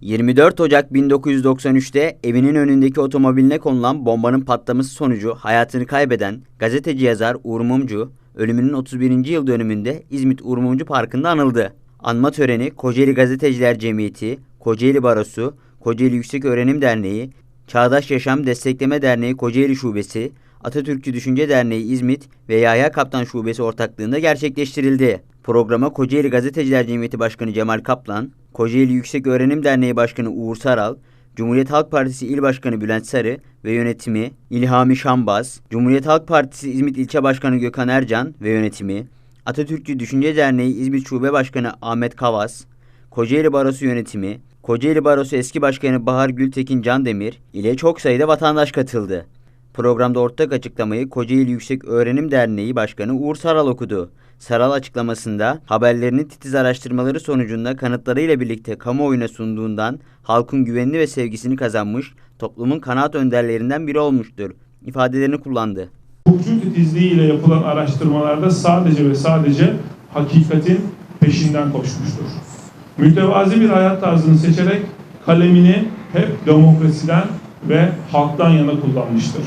24 Ocak 1993'te evinin önündeki otomobiline konulan bombanın patlaması sonucu hayatını kaybeden gazeteci yazar Uğur Mumcu, ölümünün 31. yıl dönümünde İzmit Uğur Mumcu Parkı'nda anıldı. Anma töreni Kocaeli Gazeteciler Cemiyeti, Kocaeli Barosu, Kocaeli Yüksek Öğrenim Derneği, Çağdaş Yaşam Destekleme Derneği Kocaeli Şubesi, Atatürkçü Düşünce Derneği İzmit ve Yahya Kaptan Şubesi ortaklığında gerçekleştirildi. Programa Kocaeli Gazeteciler Cemiyeti Başkanı Cemal Kaplan, Kocaeli Yüksek Öğrenim Derneği Başkanı Uğur Saral, Cumhuriyet Halk Partisi İl Başkanı Bülent Sarı ve yönetimi İlhami Şambaz, Cumhuriyet Halk Partisi İzmit İlçe Başkanı Gökhan Ercan ve yönetimi, Atatürkçü Düşünce Derneği İzmit Şube Başkanı Ahmet Kavas, Kocaeli Barosu yönetimi, Kocaeli Barosu eski başkanı Bahar Gültekin Candemir ile çok sayıda vatandaş katıldı. Programda ortak açıklamayı Kocaeli Yüksek Öğrenim Derneği Başkanı Uğur Saral okudu. Saral açıklamasında haberlerini titiz araştırmaları sonucunda kanıtlarıyla birlikte kamuoyuna sunduğundan halkın güvenini ve sevgisini kazanmış, toplumun kanaat önderlerinden biri olmuştur ifadelerini kullandı. Hukukçu titizliğiyle yapılan araştırmalarda sadece ve sadece hakikatin peşinden koşmuştur. Mütevazi bir hayat tarzını seçerek kalemini hep demokrasiden ve halktan yana kullanmıştır.